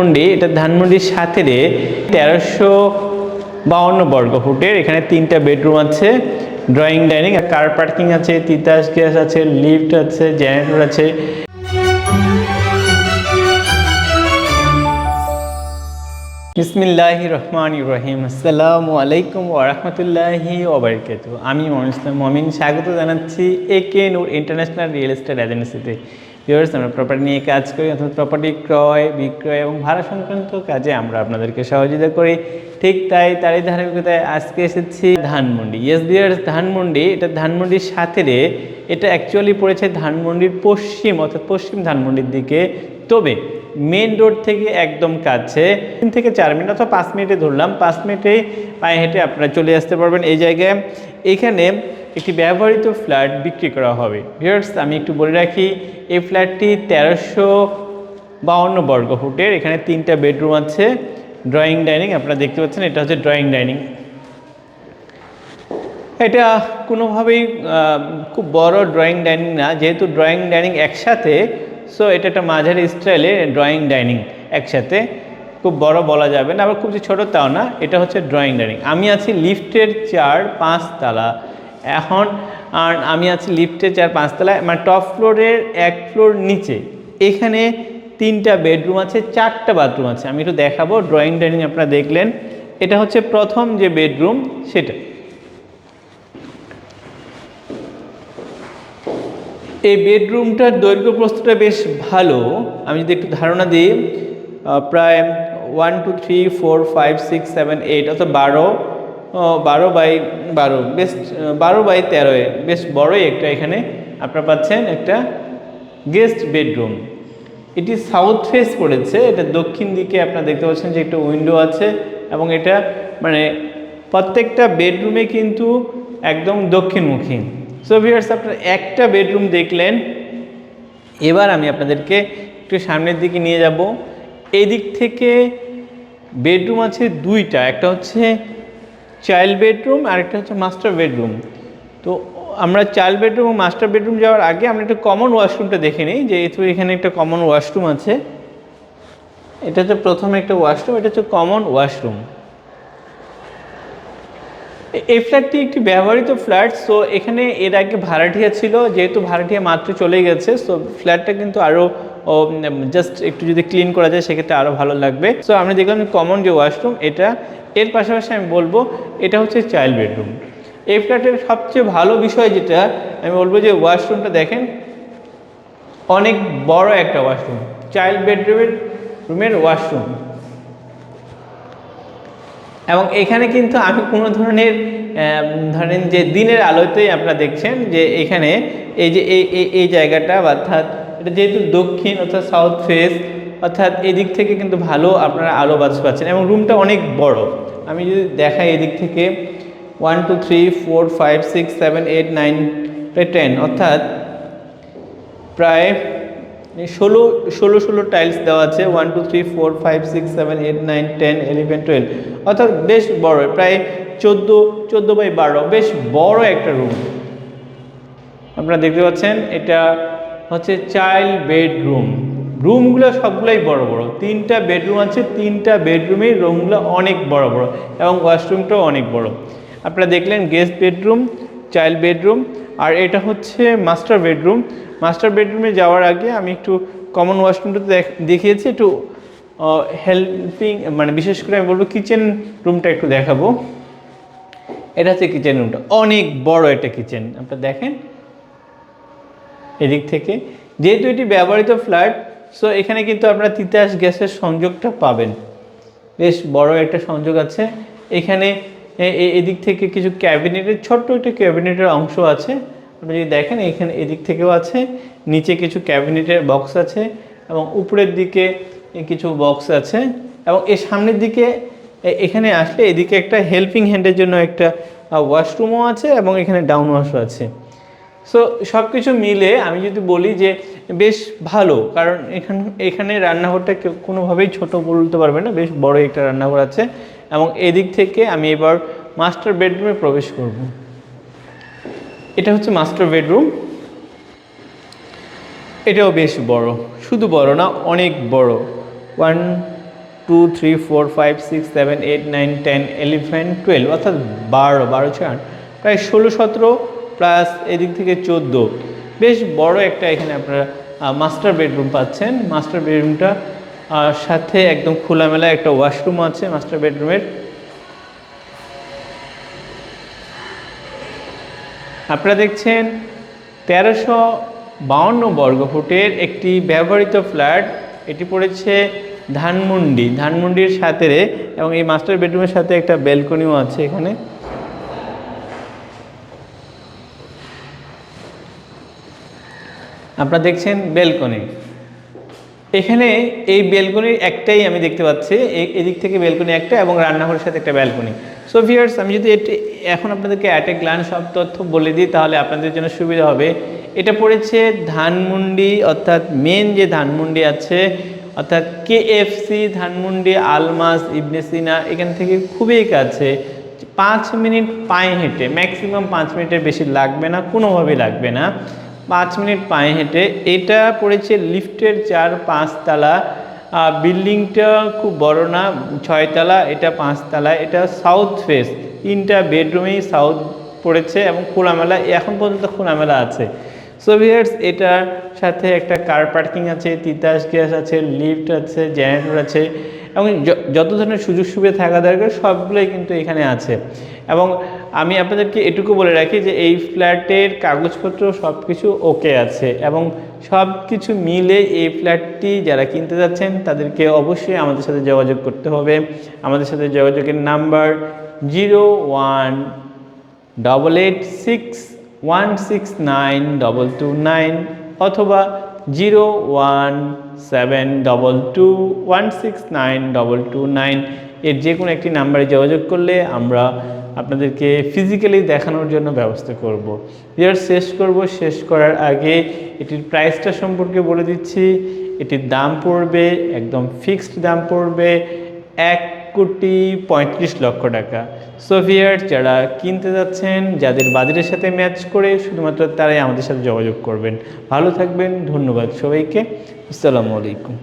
ধানমন্ডি, এটা ধানমন্ডির সাথে রে তেরোশো বাউন্ন বর্গ ফুটের, এখানে তিনটা বেডরুম আছে ড্রয়িং ডাইনিং কার পার্কিং আছে, তিতাস গ্যাস আছে লিফট আছে জেনারেটর আছে। বিসমিল্লাহি রহমান রহিম, আসসালামু আলাইকুম ওরহমতুল্লাহি ওবরকাত আমি ইসলাম মমিন, স্বাগত জানাচ্ছি A K Noor international real estate এজেন্সিতে। ভিউয়ার্স আমরা প্রপার্টি নিয়ে কাজ করি, অর্থাৎ প্রপার্টি ক্রয়, বিক্রয় এবং ভাড়া সংক্রান্ত কাজে আমরা আপনাদেরকে সহযোগিতা করি। ঠিক তাই তারই ধারাবাহিকতায় আজকে এসেছি ধানমন্ডি। ইয়েস ভিউয়ার্স ধানমন্ডি, এটা ধানমন্ডির সাথে রে, এটা অ্যাকচুয়ালি পড়েছে ধানমন্ডির পশ্চিম, অর্থাৎ পশ্চিম ধানমন্ডির দিকে। তবে মেন রোড থেকে একদম কাছে, তিন থেকে চার মিনিট অথবা পাঁচ মিনিটে ধরলাম, পাঁচ মিনিটে পায়ে হেঁটে আপনারা চলে আসতে পারবেন এই জায়গায়। এখানে একটি ব্যবহৃত ফ্ল্যাট বিক্রি করা হবে। ভিউয়ার্স, আমি একটু বলে রাখি, এই ফ্ল্যাটটি তেরোশো বাউন্ন বর্গ ফুটের, এখানে তিনটা বেডরুম আছে, ড্রয়িং ডাইনিং, আপনারা দেখতে পাচ্ছেন, এটা হচ্ছে ড্রয়িং ডাইনিং। এটা কোনোভাবেই খুব বড় ড্রয়িং ডাইনিং না, যেহেতু ড্রয়িং ডাইনিং একসাথে, সো এটা একটা মাঝারি স্টাইলে ড্রয়িং ডাইনিং একসাথে, খুব বড় বলা যাবে না, আবার খুব যে ছোটো তাও না, এটা হচ্ছে ড্রয়িং ডাইনিং। আমি আছি লিফটের চার পাঁচ তালা এখন আর আমি আছি লিফটের চার পাঁচতলায় মানে টপ ফ্লোরের এক ফ্লোর নিচে। এখানে তিনটা বেডরুম আছে, চারটা বাথরুম আছে। আমি একটু দেখাবো ড্রয়িং ডাইনিং আপনারা দেখলেন। এটা হচ্ছে প্রথম যে বেডরুম সেটা। এই বেডরুমটার দৈর্ঘ্য প্রস্থটা বেশ ভালো। আমি যদি একটু ধারণা দিই প্রায় one two three four five six seven eight অর্থাৎ বারো। বারো বাই বারো। বেশ, বারো বাই তেরোয় বেশ বড়ই একটা এখানে আপনারা পাচ্ছেন একটা গেস্ট বেডরুম এটি সাউথ ফেস পড়েছে, এটা দক্ষিণ দিকে আপনারা দেখতে পাচ্ছেন যে একটা উইন্ডো আছে এবং এটা মানে প্রত্যেকটা বেডরুমে কিন্তু একদম দক্ষিণমুখী। সো ভিউয়ার্স আপনারা একটা বেডরুম দেখলেন। এবার আমি আপনাদেরকে একটু সামনের দিকে নিয়ে যাব। এদিক থেকে বেডরুম আছে দুইটা, একটা হচ্ছে চাইল্ড বেডরুম আর একটা হচ্ছে মাস্টার বেডরুম। তো আমরা চাইল্ড বেডরুম এবং মাস্টার বেডরুম যাওয়ার আগে আমরা একটা কমন ওয়াশরুমটা দেখে নিই যে যেহেতু এখানে একটা কমন ওয়াশরুম আছে। এটা হচ্ছে প্রথমে একটা ওয়াশরুম, এটা হচ্ছে কমন ওয়াশরুম। এই ফ্ল্যাটটি একটি ব্যবহৃত ফ্ল্যাট, সো এখানে এর আগে ভাড়াটিয়া ছিল, যেহেতু ভাড়াটিয়া মাত্র চলে গেছে, সো ফ্ল্যাটটা কিন্তু আরও জাস্ট একটু যদি ক্লিন করা যায়, সেক্ষেত্রে আরও ভালো লাগবে। সো আমরা দেখলাম কমন যে ওয়াশরুম, এটা এর পাশাপাশি আমি বলব, এটা হচ্ছে চাইল্ড বেডরুম এই ফ্ল্যাটের সবচেয়ে ভালো বিষয় যেটা, আমি বলব যে ওয়াশরুমটা দেখেন, অনেক বড় একটা ওয়াশরুম চাইল্ড বেডরুমের রুমের ওয়াশরুম এবং এখানে কিন্তু আমি কোনো ধরনের ধরেন যে দিনের আলোতেই আপনারা দেখছেন যে এখানে এই যে এই জায়গাটা, অর্থাৎ এটা যেহেতু দক্ষিণ অর্থাৎ সাউথ ফেস অর্থাৎ এদিক থেকে কিন্তু ভালো আপনারা আলো বাজ পাচ্ছেন এবং রুমটা অনেক বড়। আমি যদি দেখাই এদিক থেকে one two three four five six seven eight nine ten অর্থাৎ প্রায় ষোলো ষোলো ষোলো টাইলস দেওয়া আছে one two three four five six seven eight nine ten eleven twelve অর্থাৎ বেশ বড়, প্রায় চোদ্দ চোদ্দ বাই বারো, বেশ বড় একটা রুম আপনারা দেখতে পাচ্ছেন, এটা হচ্ছে চাইল্ড বেডরুম রুমগুলো সবগুলোই বড় বড়। তিনটা বেডরুম আছে, তিনটা বেডরুমের রুমগুলো অনেক বড় বড় এবং ওয়াশরুমটাও অনেক বড়। আপনারা দেখলেন গেস্ট বেডরুম চাইল্ড বেডরুম আর এটা হচ্ছে মাস্টার বেডরুম মাস্টার বেডরুমে যাওয়ার আগে আমি একটু কমন ওয়াশরুমটা দেখ- দেখিয়েছি, একটু হেল্পিং মানে বিশেষ করে আমি বলব কিচেন রুমটা একটু দেখাবো। এটা হচ্ছে কিচেন রুমটা অনেক বড় একটা কিচেন আপনারা দেখেন, এদিক থেকে। যেহেতু এটি ব্যবহৃত ফ্ল্যাট সো এখানে কিন্তু আপনারা তিতাস গ্যাসের সংযোগটা পাবেন। বেশ বড় একটা সংযোগ আছে। এখানে এদিক থেকে কিছু ক্যাবিনেটের, ছোট্ট একটা ক্যাবিনেটের অংশ আছে। আপনি যদি দেখেন, এখানে এদিক থেকেও আছে। নিচে কিছু ক্যাবিনেটের বক্স আছে এবং উপরের দিকে কিছু বক্স আছে এবং এর সামনের দিকে এখানে আসলে এদিকে একটা হেল্পিং হ্যান্ডের জন্য একটা ওয়াশরুমও আছে এবং এখানে ডাউন ওয়াশও আছে। সো সব কিছু মিলে আমি যদি বলি যে বেশ ভালো, কারণ এখানে এখানে রান্নাঘরটা কেউ কোনোভাবেই ছোট বলতে পারবে না, বেশ বড় একটা রান্নাঘর আছে এবং এদিক থেকে আমি এবার মাস্টার বেডরুমে প্রবেশ করব। এটা হচ্ছে মাস্টার বেডরুম। এটাও বেশ বড়, শুধু বড় না, অনেক বড়। One two three four five six seven eight nine ten eleven twelve অর্থাৎ বারো বারো, ছয় প্রায় ষোলো, সতেরো প্লাস এদিক থেকে চোদ্দ। বেশ বড় একটা এখানে আপনারা মাস্টার বেডরুম পাচ্ছেন। মাস্টার বেডরুমটা সাথে একদম খোলামেলা একটা ওয়াশরুম আছে মাস্টার বেডরুমের আপনারা দেখছেন তেরোশো বাউন্ন বর্গফুটের একটি ব্যবহৃত ফ্ল্যাট। এটি পড়েছে ধানমন্ডি। ধানমন্ডির সাথে এবং এই মাস্টার বেডরুমের সাথে একটা ব্যালকনিও আছে এখানে। আপনারা দেখছেন বেলকনি। এখানে এই বেলকনির একটাই আমি দেখতে পাচ্ছি এদিক থেকে বেলকনি একটা এবং রান্নাঘরের সাথে একটা ব্যালকনি। সো ভিয়ার্স আমি যদি এটি এখন আপনাদেরকে অ্যাট এ গ্লান সব তথ্য বলে দিই, তাহলে আপনাদের জন্য সুবিধা হবে। এটা পড়েছে ধানমন্ডি, অর্থাৎ মেন যে ধানমন্ডি আছে, অর্থাৎ কেএফসি ধানমন্ডি, আলমাস, ইবনে সিনা, এখান থেকে খুবই কাছে। পাঁচ মিনিট পায়ে হেঁটে ম্যাক্সিমাম পাঁচ মিনিটের বেশি লাগবে না, কোনোভাবেই লাগবে না। পাঁচ মিনিট পায়ে হেঁটে এটা পড়েছে লিফটের চার পাঁচতলা। বিল্ডিংটা খুব বড় না, ছয়তলা, এটা পাঁচতলা, এটা সাউথ ফেস তিনটা বেডরুমেই সাউথ পড়েছে এবং খোলামেলা, এখন পর্যন্ত খোলামেলা আছে। সো ভিয়ার্স এটার সাথে একটা কার পার্কিং আছে, তিতাস গ্যাস আছে লিফট আছে জেনারেটর আছে। এবং যত ধরনের সুযোগ সুবিধা থাকা দরকার, সবগুলোই কিন্তু এখানে আছে। এবং আমি আপনাদেরকে এটুকু বলে রাখি যে, এই ফ্ল্যাটের কাগজপত্র সব কিছু ওকে আছে এবং সব কিছু মিলে এই ফ্ল্যাটটি যারা কিনতে যাচ্ছেন, তাদেরকে অবশ্যই আমাদের সাথে যোগাযোগ করতে হবে। আমাদের সাথে যোগাযোগের number zero one double eight six one six nine double two nine অথবা zero one seven double two one six nine double two nine এর যে কোনো একটি নাম্বারে যোগাযোগ করলে আমরা আপনাদেরকে ফিজিক্যালি দেখানোর জন্য ব্যবস্থা করব। ইয়ার শেষ করব, শেষ করার আগে এটির প্রাইসটা সম্পর্কে বলে দিচ্ছি। এটির দাম পড়বে, একদম ফিক্সড দাম পড়বে, এক কোটি পঁয়ত্রিশ লক্ষ টাকা। সোভিয়ার যারা কিনতে যাচ্ছেন, যাদের বাজারের সাথে ম্যাচ করে শুধুমাত্র তারাই আমাদের সাথে যোগাযোগ করবেন। ভালো থাকবেন, ধন্যবাদ সবাইকে। আসসালামু আলাইকুম।